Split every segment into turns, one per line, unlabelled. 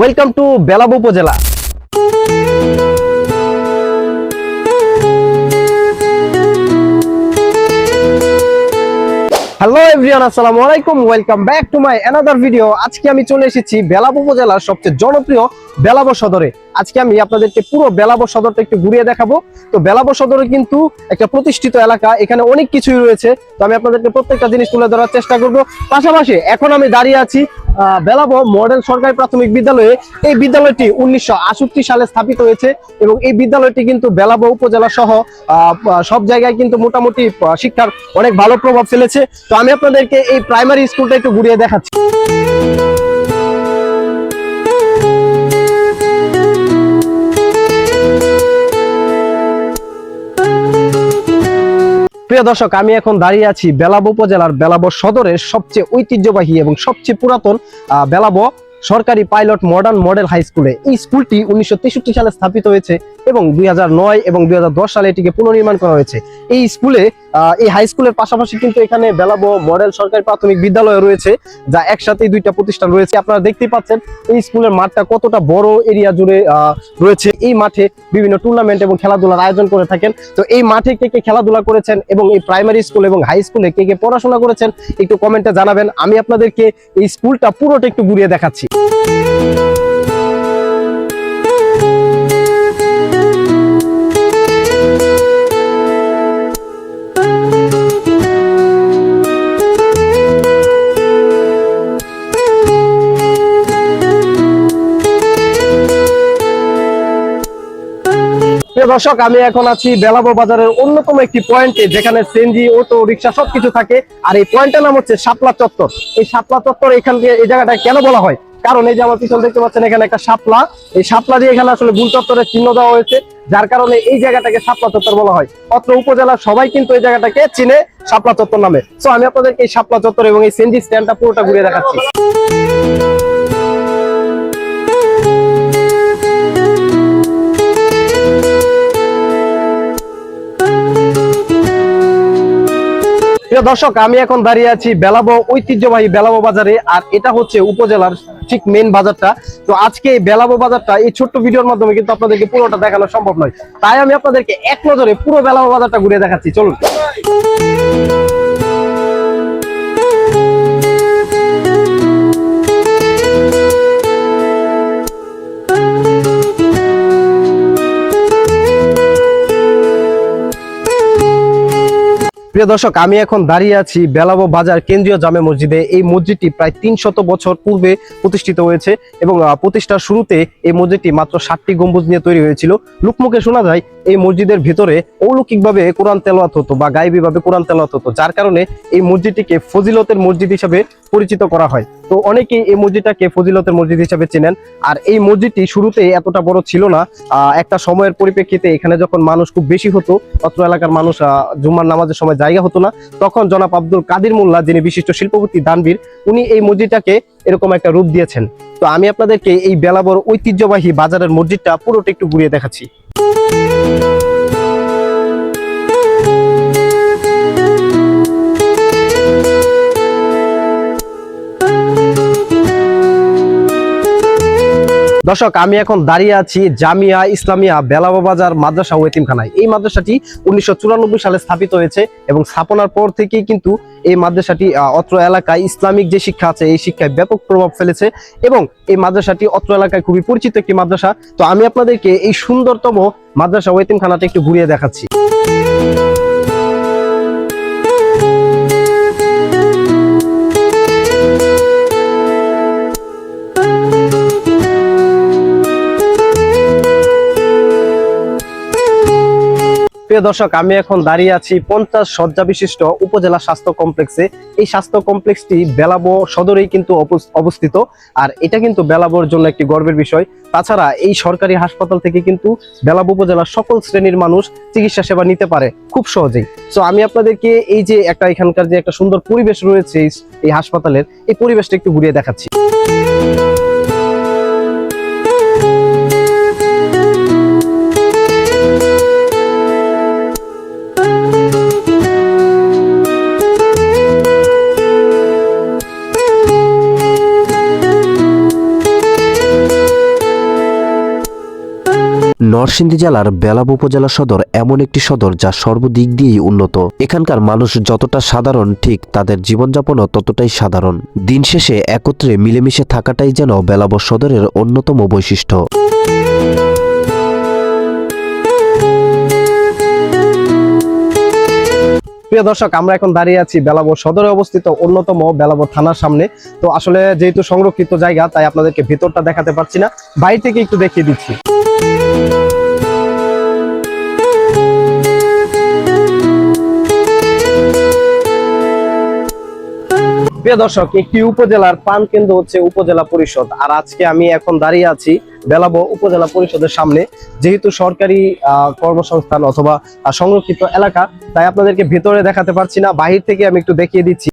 Welcome to Belab উপজেলা hello everyone আসসালামু আলাইকুম welcome back to my another video আজকে আমি চলে এসেছি বেলাব উপজেলার সবচেয়ে জনপ্রিয় বেলাব সদরে। আজকে আমি আপনাদেরকে পুরো বেলাব সদরটা একটু ঘুরিয়ে দেখাবো। তো বেলাব সদরে কিন্তু একটা প্রতিষ্ঠিত এলাকা, এখানে অনেক কিছুই রয়েছে। তো আমি আপনাদেরকে প্রত্যেকটা জিনিস তুলে ধরার চেষ্টা করব। পাশাপাশি এখন আমি দাঁড়িয়ে আছি বেলাব মডেল সরকারি প্রাথমিক বিদ্যালয়ে এই বিদ্যালয়টি উনিশশো সালে স্থাপিত হয়েছে এবং এই বিদ্যালয়টি কিন্তু বেলাব উপজেলা সহ সব জায়গায় কিন্তু মোটামুটি শিক্ষার অনেক ভালো প্রভাব ফেলেছে। তো আমি আপনাদেরকে এই প্রাইমারি স্কুলটা একটু ঘুরিয়ে দেখাচ্ছি। প্রিয় দর্শক, আমি এখন দাঁড়িয়ে আছি বেলাব উপজেলার বেলাব সদরের সবচেয়ে ঐতিহ্যবাহী এবং সবচেয়ে পুরাতন বেলাব সরকারি পাইলট মডার্ন মডেল হাই স্কুলে এই স্কুলটি উনিশশো তেষট্টি সালে স্থাপিত হয়েছে এবং দুই হাজার নয় এবং দুই হাজার দশ সালে এটিকে পুনর্নির্মাণ করা হয়েছে। এই স্কুলে এই হাই স্কুলের পাশাপাশি কিন্তু এখানে বেলাবো মডেল সরকারি প্রাথমিক বিদ্যালয় রয়েছে, যা একসাথে দুইটা প্রতিষ্ঠান রয়েছে। আপনারা দেখতেই পাচ্ছেন, এই স্কুলের মাঠটা কতটা বড় এরিয়া জুড়ে রয়েছে। এই মাঠে বিভিন্ন টুর্নামেন্ট এবং খেলাধুলার আয়োজন করে থাকেন। তো এই মাঠে কে কে খেলাধুলা করেছেন এবং এই প্রাইমারি স্কুল এবং হাই স্কুলে কে কে পড়াশোনা করেছেন, একটু কমেন্টে জানাবেন। আমি আপনাদেরকে এই স্কুলটা পুরোটা একটু ঘুরিয়ে দেখাচ্ছি। দর্শক, আমি এখন আছি বেলাবো বাজারের অন্যতম একটি পয়েন্টে, যেখানে সিএনজি, অটো, রিক্সা সবকিছু থাকে। আর এই পয়েন্টের নাম হচ্ছে শাপলা চত্বর। এই শাপলা চত্বর এখান থেকে এই জায়গাটা কেন বলা হয়? কারণ এই যে আমার পিছনে দেখতে পাচ্ছেন, এখানে একটা শাপলা। এই শাপলা দিয়ে এখানে আসলে গুল চত্বরের চিহ্ন দেওয়া হয়েছে, যার কারণে এই জায়গাটাকে শাপলা চত্বর বলা হয়। অত্র উপজেলার সবাই কিন্তু এই জায়গাটাকে চিনে শাপলা চত্বর নামে। তো আমি আপনাদেরকে এই শাপলা চত্বর এবং এই সিএনজি স্ট্যান্ডটা পুরোটা ঘুরে দেখাচ্ছি। প্রিয় দর্শক, আমি এখন দাঁড়িয়ে আছি বেলাবো, ঐতিহ্যবাহী বেলাবো বাজারে, আর এটা হচ্ছে উপজেলার ঠিক মেন বাজারটা। তো আজকে এই বেলাবো বাজারটা, এই ছোট্ট ভিডিওর মাধ্যমে কিন্তু আপনাদেরকে পুরোটা দেখানো সম্ভব নয়। তাই আমি আপনাদেরকে এক নজরে পুরো বেলাবো বাজারটা ঘুরে দেখাচ্ছি। চলুন। প্রিয় দর্শক আমি এখন দাঁড়িয়ে আছি বেলাবো বাজার কেন্দ্রীয় জামে মসজিদে। এই মসজিদটি প্রায় তিনশত বছর পূর্বে প্রতিষ্ঠিত হয়েছে এবং প্রতিষ্ঠার শুরুতে এই মসজিদটি মাত্র ষাটটি গম্বুজ নিয়ে তৈরি হয়েছিল। লুকমুখে শোনা যায় এই মসজিদের ভেতরে অলৌকিকভাবে কোরআন তেলাওয়াত হতো বা গাইবী ভাবে কোরআন তেলাওয়াত হতো যার কারণে এই মসজিদটিকে ফজিলতের মসজিদ হিসাবে পরিচিত করা হয়। তো অনেকেই এই মসজিদটাকে ফজিলতের মসজিদ হিসাবে চেনেন। আর এই মসজিদটি শুরুতে এতটা বড় ছিল না একটা সময়ের পরিপ্রেক্ষিতে এখানে যখন মানুষ খুব বেশি হতো অত্র এলাকার মানুষ আহ, জুম্মার নামাজের সময় জায়গা হতো না। তখন জনাব আব্দুল কাদির মোল্লা, যিনি বিশিষ্ট শিল্পপতি দানবীর, উনি এই মসজিদটাকে এরকম একটা রূপ দিয়েছেন। তো আমি আপনাদেরকে এই বেলাবর ঐতিহ্যবাহী বাজারের মসজিদটা পুরোটা একটু ঘুরিয়ে দেখাচ্ছি। দর্শক, আমি এখন দাঁড়িয়ে আছি জামিয়া ইসলামিয়া বেলাবা বাজার মাদ্রাসা ও এতিমখানায়। এই মাদ্রাসাটি উনিশশো চুরানব্বই সালে স্থাপিত হয়েছে এবং স্থাপনার পর থেকেই কিন্তু এই মাদ্রাসাটি অত্র এলাকায় ইসলামিক যে শিক্ষা আছে, এই শিক্ষায় ব্যাপক প্রভাব ফেলেছে এবং এই মাদ্রাসাটি অত্র এলাকায় খুবই পরিচিত একটি মাদ্রাসা। তো আমি আপনাদেরকে এই সুন্দরতম মাদ্রাসা ও এতিমখানাটা একটু ঘুরিয়ে দেখাচ্ছি। প্রিয় দর্শক, আমি এখন দাঁড়িয়ে আছি পঞ্চাশ শয্যা বিশিষ্ট উপজেলা স্বাস্থ্য কমপ্লেক্সে। এই স্বাস্থ্য কমপ্লেক্সটি বেলাবো সদরেই কিন্তু অবস- অবস্থিত। আর এটা কিন্তু বেলাবোর জন্য একটি গর্বের বিষয়। তাছাড়া এই সরকারি হাসপাতাল থেকে কিন্তু বেলাবো উপজেলার সকল শ্রেণির মানুষ চিকিৎসা সেবা নিতে পারে খুব সহজেই। তো আমি আপনাদেরকে এই যে একটা এখানকার যে একটা সুন্দর পরিবেশ রয়েছে এই হাসপাতালের, এই পরিবেশটা একটু ঘুরিয়ে দেখাচ্ছি।
নরসিংদী জেলার বেলাব উপজেলা সদর এমন একটি সদর যা সর্বদিক দিয়েই উন্নত। এখানকার মানুষ যতটা সাধারণ, ঠিক তাদের জীবনযাপনও ততটাই সাধারণ। দিন শেষে একত্রে মিলেমিশে থাকাটাই যেন বেলাব সদরের অন্যতম বৈশিষ্ট্য।
প্রিয় দর্শক, আমরা এখন দাঁড়িয়ে আছি বেলাবো সদরে অবস্থিত অন্যতম বেলাবর থানার সামনে। তো আসলে যেহেতু সংরক্ষিত জায়গা, তাই আপনাদেরকে ভিতরটা দেখাতে পারছি না। বাইরে থেকে একটু দেখিয়ে দিচ্ছি। প্রিয় দর্শক, একটি উপজেলার পান কেন্দ্র হচ্ছে উপজেলা পরিষদ। আর আজকে আমি এখন দাঁড়িয়ে আছি বেলাবো উপজেলা পরিষদের সামনে। যেহেতু সরকারি কর্মসংস্থান অথবা সংরক্ষিত এলাকা, তাই আপনাদেরকে ভিতরে দেখাতে পারছি না, বাহির থেকে আমি একটু দেখিয়ে দিচ্ছি।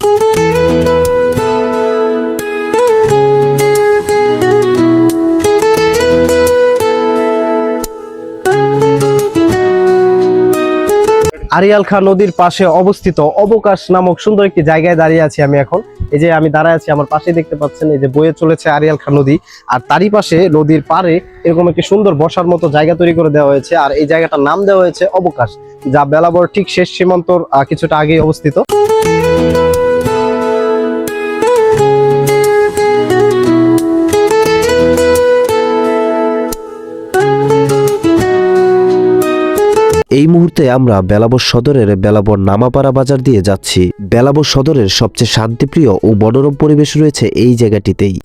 আরিয়াল খাঁ নদীর পাশে অবস্থিত অবকাশ নামক সুন্দর একটি জায়গায় দাঁড়িয়ে আছি আমি এখন। এই যে আমি দাঁড়ায় আছি, আমার পাশে দেখতে পাচ্ছেন এই যে বয়ে চলেছে আরিয়াল খাঁ নদী। আর তারই পাশে নদীর পারে এরকম একটি সুন্দর বসার মতো জায়গা তৈরি করে দেওয়া হয়েছে। আর এই জায়গাটার নাম দেওয়া হয়েছে অবকাশ, যা বেলাবর ঠিক শেষ সীমান্তর কিছুটা আগে অবস্থিত।
এই মুহূর্তে আমরা বেলাবর সদরের বেলাবর নামাপাড়া বাজার দিয়ে যাচ্ছি। বেলাবর সদরের সবচেয়ে শান্তিপ্রিয় ও মনোরম পরিবেশ রয়েছে এই জায়গাটিতেই।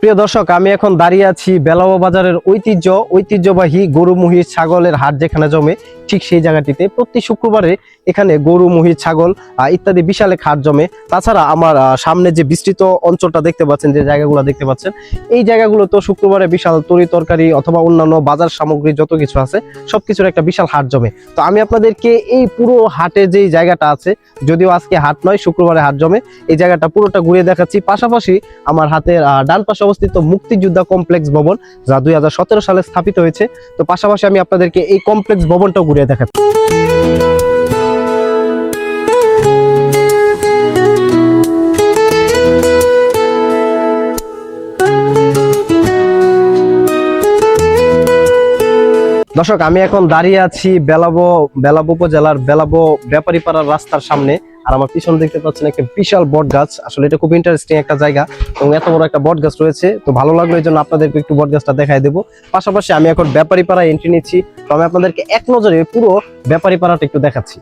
প্রিয় দর্শক, আমি এখন দাঁড়িয়ে আছি বেলাবা বাজারের ঐতিহ্য, ঐতিহ্যবাহী গরু মহিষ ছাগলের হাট যেখানে জমে। ঠিক সেই জায়গাটিতে প্রতি শুক্রবারে এখানে গরু, মহিষ, ছাগল ইত্যাদি বিশাল হাট জমে। তাছাড়া আমার সামনে যে বিস্তৃত অঞ্চলটা দেখতে পাচ্ছেন, যে জায়গাগুলো দেখতে পাচ্ছেন, এই জায়গাগুলো তো শুক্রবারে বিশাল তরি তরকারি অথবা অন্যান্য বাজার সামগ্রী যত কিছু আছে, সবকিছুর একটা বিশাল হাট জমে। তো আমি আপনাদেরকে এই পুরো হাটে যেই জায়গাটা আছে, যদিও আজকে হাট নয়, শুক্রবারে হাট জমে, এই জায়গাটা পুরোটা ঘুরে দেখাচ্ছি। পাশাপাশি আমার হাতের ডান পাশে অবস্থিত মুক্তিযোদ্ধা কমপ্লেক্স ভবন, যা দুই হাজার সতেরো সালে স্থাপিত হয়েছে। তো পাশাপাশি আমি আপনাদেরকে এই কমপ্লেক্স ভবনটাও ঘুরে দেখাচ্ছি দর্শক আমি এখন দাঁড়িয়ে আছি বেলাবো বেলাবো উপজেলার বেলাবো ব্যাপারীপাড়ার রাস্তার সামনে। আর আমার পিছনে দেখতে পাচ্ছেন একটা বিশাল বট গাছ আসলে এটা খুব ইন্টারেস্টিং একটা জায়গা এবং এত বড় একটা বট গাছ রয়েছে। তো ভালো লাগল এই জন্য আপনাদেরকে একটু বট গাছটা দেখাই দেবো। পাশাপাশি আমি এখন ব্যাপারী পাড়ায় এন্ট্রি নিচ্ছি। তো আমি আপনাদেরকে এক নজরে পুরো ব্যাপারীপাড়াটা একটু দেখাচ্ছি।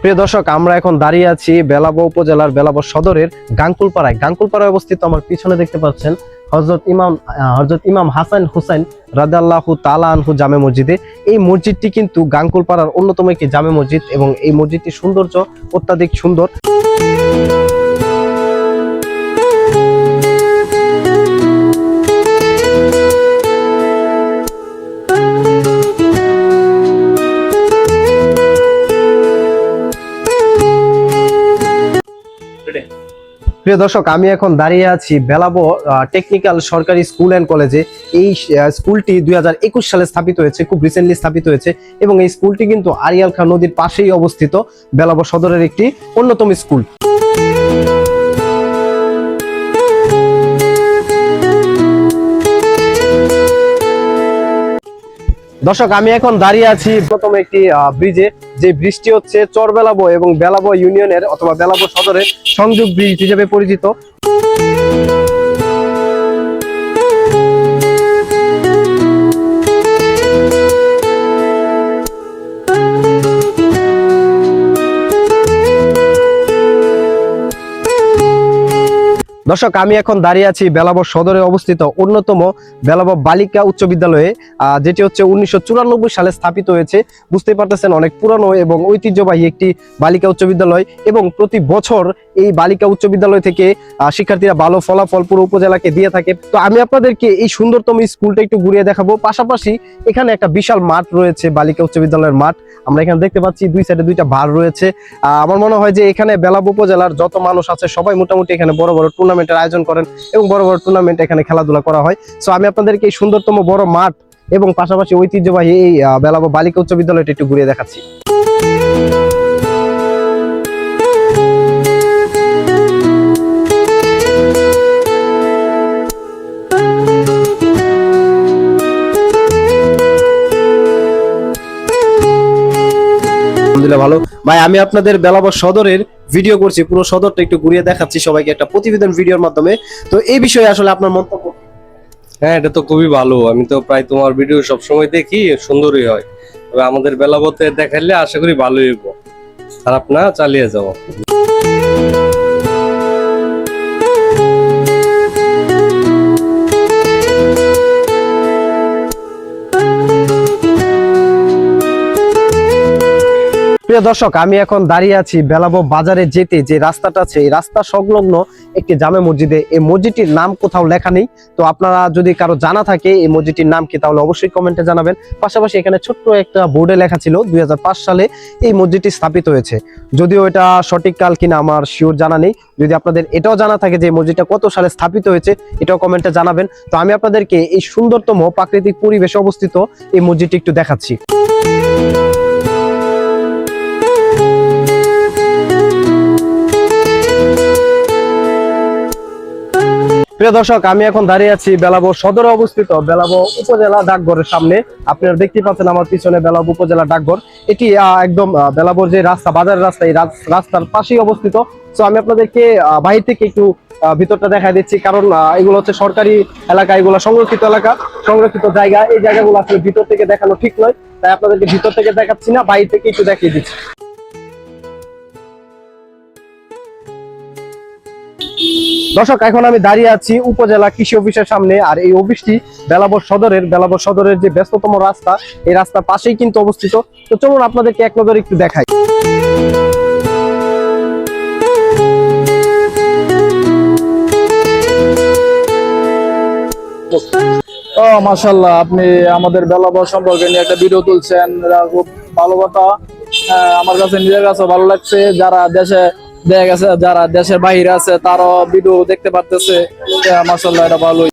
প্রিয় দর্শক, আমরা এখন দাঁড়িয়ে আছি বেলাবো উপজেলার বেলাবো সদরের গাঙ্কুলপাড়ায়। গাঙ্কুলপাড়ায় অবস্থিত আমার পিছনে দেখতে পাচ্ছেন হজরত ইমাম হজরত ইমাম হাসান হুসাইন রাদাল্লাহু তালানহু জামে মসজিদে। এই মসজিদটি কিন্তু গাঙ্কুলপাড়ার অন্যতম একটি জামে মসজিদ এবং এই মসজিদটির সৌন্দর্য অত্যাধিক সুন্দর। প্রিয় দর্শক, আমি এখন দাঁড়িয়ে আছি বেলাবো টেকনিক্যাল সরকারি স্কুল অ্যান্ড কলেজে এই স্কুলটি দুই হাজার একুশ সালে স্থাপিত হয়েছে, খুব রিসেন্টলি স্থাপিত হয়েছে এবং এই স্কুলটি কিন্তু আরিয়াল খান নদীর পাশেই অবস্থিত বেলাবো সদরের একটি অন্যতম স্কুল দর্শক, আমি এখন দাঁড়িয়ে আছি প্রথম একটি ব্রিজে যে ব্রিজটি হচ্ছে চর বেলাবো এবং বেলাবো ইউনিয়নের অথবা বেলাবো সদরের সংযোগ ব্রিজ হিসেবে পরিচিত। দর্শক, আমি এখন দাঁড়িয়ে আছি বেলাবর সদরে অবস্থিত অন্যতম বেলাবর বালিকা উচ্চ বিদ্যালয়ে যেটি হচ্ছে উনিশশো চুরানব্বই সালে স্থাপিত হয়েছে। বুঝতেই পারতেছেন, অনেক পুরানো এবং ঐতিহ্যবাহী একটি বালিকা উচ্চ বিদ্যালয় এবং প্রতি বছর এই বালিকা উচ্চ বিদ্যালয় থেকে শিক্ষার্থীরা ভালো ফলাফল পুরো উপজেলাকে দিয়ে থাকে। তো আমি আপনাদেরকে এই সুন্দরতম স্কুলটা একটু ঘুরিয়ে দেখাবো। পাশাপাশি এখানে একটা বিশাল মাঠ রয়েছে, বালিকা উচ্চ বিদ্যালয়ের মাঠ। আমরা এখানে দেখতে পাচ্ছি দুই সাইডে দুইটা বার রয়েছে। আমার মনে হয় যে এখানে বেলাব উপজেলার যত মানুষ আছে, সবাই মোটামুটি এখানে বড় বড় টুর্নামেন্টের আয়োজন করেন এবং বড় বড় টুর্নামেন্ট এখানে খেলাধুলা করা হয়। সো আমি আপনাদেরকে এই সুন্দরতম বড় মাঠ এবং পাশাপাশি ঐতিহ্যবাহী এই বেলাব বালিকা উচ্চ বিদ্যালয়টা একটু ঘুরিয়ে দেখাচ্ছি। ভালো। ভাই, আমি আপনাদের বেলাবর সদরের ভিডিও করছি, পুরো সদরটা একটু ঘুরিয়ে দেখাচ্ছি সবাইকে একটা প্রতিবেদন ভিডিওর মাধ্যমে। তো এই বিষয়ে আসলে আপনার মন্তব্য
হ্যাঁ এটা তো খুবই ভালো। আমি তো প্রায় তোমার ভিডিও সবসময় দেখি, সুন্দরই হয়। তবে আমাদের বেলাবতে দেখাইলে আশা করি ভালোই হইব। খারাপ না চালিয়ে যাও
প্রিয় দর্শক, আমি এখন দাঁড়িয়ে আছি বেলাবো বাজারে যেতে যে রাস্তাটা আছে, এই রাস্তা সংলগ্ন একটি জামে মসজিদে। এই মসজিদটির নাম কোথাও লেখা নেই, তো আপনারা যদি কারও জানা থাকে এই মসজিদটির নাম কি, তাহলে অবশ্যই কমেন্টে জানাবেন। পাশাপাশি এখানে ছোট্ট একটা বোর্ডে লেখা ছিল, দুই হাজার পাঁচ সালে এই মসজিদটি স্থাপিত হয়েছে। যদিও এটা সঠিক কাল কিনা আমার শিওর জানা নেই। যদি আপনাদের এটাও জানা থাকে যে মসজিদটা কত সালে স্থাপিত হয়েছে, এটাও কমেন্টে জানাবেন। তো আমি আপনাদেরকে এই সুন্দরতম প্রাকৃতিক পরিবেশে অবস্থিত এই মসজিদটি একটু দেখাচ্ছি। প্রিয় দর্শক, আমি এখন দাঁড়িয়ে আছি বেলাবো সদরে অবস্থিত বেলাবো উপজেলা ডাকঘরের সামনে। আপনারা দেখতে পাচ্ছেন আমার পিছনে বেলাবো উপজেলা ডাকঘর। এটি একদম বেলাবোর যে রাস্তা বাজারের রাস্তা, এই রাস- রাস্তার পাশেই অবস্থিত। তো আমি আপনাদেরকে বাহির থেকে একটু ভিতরটা দেখা দিচ্ছি। কারণ এগুলো হচ্ছে সরকারি এলাকা, এগুলো সংরক্ষিত এলাকা, সংরক্ষিত জায়গা। এই জায়গাগুলো আসলে ভিতর থেকে দেখানো ঠিক নয়। তাই আপনাদেরকে ভিতর থেকে দেখাচ্ছি না বাইরে থেকে একটু দেখিয়ে দিচ্ছি। দর্শক এখন আমি দাঁড়িয়ে আছি উপজেলা কৃষি অফিসের সামনে আর এই অফিসটি বেলাবর সদরের বেলাবর সদরের যে ব্যস্ততম রাস্তা এই রাস্তার পাশেই কিন্তু অবস্থিত। তো চলুন আপনাদেরকে এক নজরে একটু দেখাই।
ও মাশাল্লাহ আপনি আমাদের বেলাবর সম্পর্কে নিয়ে একটা ভিডিও তুলছেন। ভালো কথা। আহ, আমার কাছে নিজের কাছে ভালো লাগছে। যারা দেশে দেখা গেছে যারা দেশের বাহিরে আছে তারাও ভিডিও দেখতে পারতেছে। মাসাল্লাহ এটা ভালোই।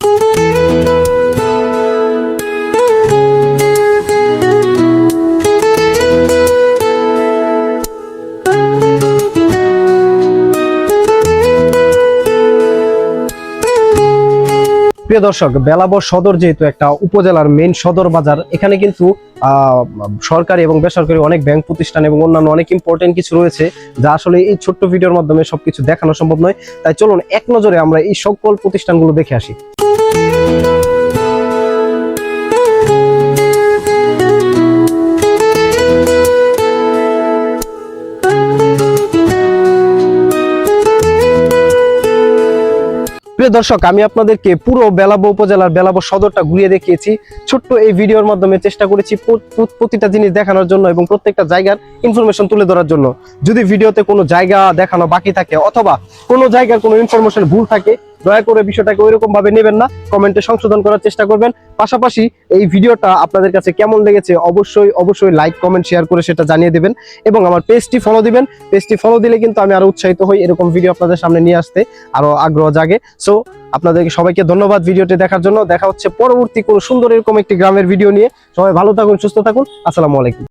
প্রিয় দর্শক, বেলাবর সদর যেহেতু একটা উপজেলার মেন সদর বাজার, এখানে কিন্তু সরকারি এবং বেসরকারি অনেক ব্যাংক প্রতিষ্ঠান এবং অন্যান্য অনেক ইম্পর্টেন্ট কিছু রয়েছে, যা আসলে এই ছোট্ট ভিডিওর মাধ্যমে সবকিছু দেখানো সম্ভব নয়। তাই চলুন, এক নজরে আমরা এই সকল প্রতিষ্ঠানগুলো দেখে আসি। প্রিয় দর্শক, আমি আপনাদেরকে পুরো বেলাবো উপজেলার বেলাবো সদরটা ঘুরিয়ে দেখিয়েছি। ছোট্ট এই ভিডিওর মাধ্যমে চেষ্টা করেছি প্র- প্র- প্রতিটা জিনিস দেখানোর জন্য এবং প্রত্যেকটা জায়গার ইনফরমেশন তুলে ধরার জন্য। যদি ভিডিওতে কোনো জায়গা দেখানো বাকি থাকে অথবা কোনো জায়গার কোনো ইনফরমেশন ভুল থাকে দয়া করে বিষয়টাকে ওইরকম ভাবে নেবেন না, কমেন্টে সংশোধন করার চেষ্টা করবেন। পাশাপাশি এই ভিডিওটা আপনাদের কাছে কেমন লেগেছে অবশ্যই অবশ্যই লাইক কমেন্ট শেয়ার করে সেটা জানিয়ে দেবেন এবং আমার পেজটি ফলো দিবেন। পেজটি ফলো দিলে কিন্তু আমি আরও উৎসাহিত হই এরকম ভিডিও আপনাদের সামনে নিয়ে আসতে, আরও আগ্রহ জাগে। সো আপনাদেরকে সবাইকে ধন্যবাদ ভিডিওটি দেখার জন্য। দেখা হচ্ছে পরবর্তী কোনো সুন্দর এরকম একটি গ্রামের ভিডিও নিয়ে। সবাই ভালো থাকুন, সুস্থ থাকুন। আসসালামু আলাইকুম।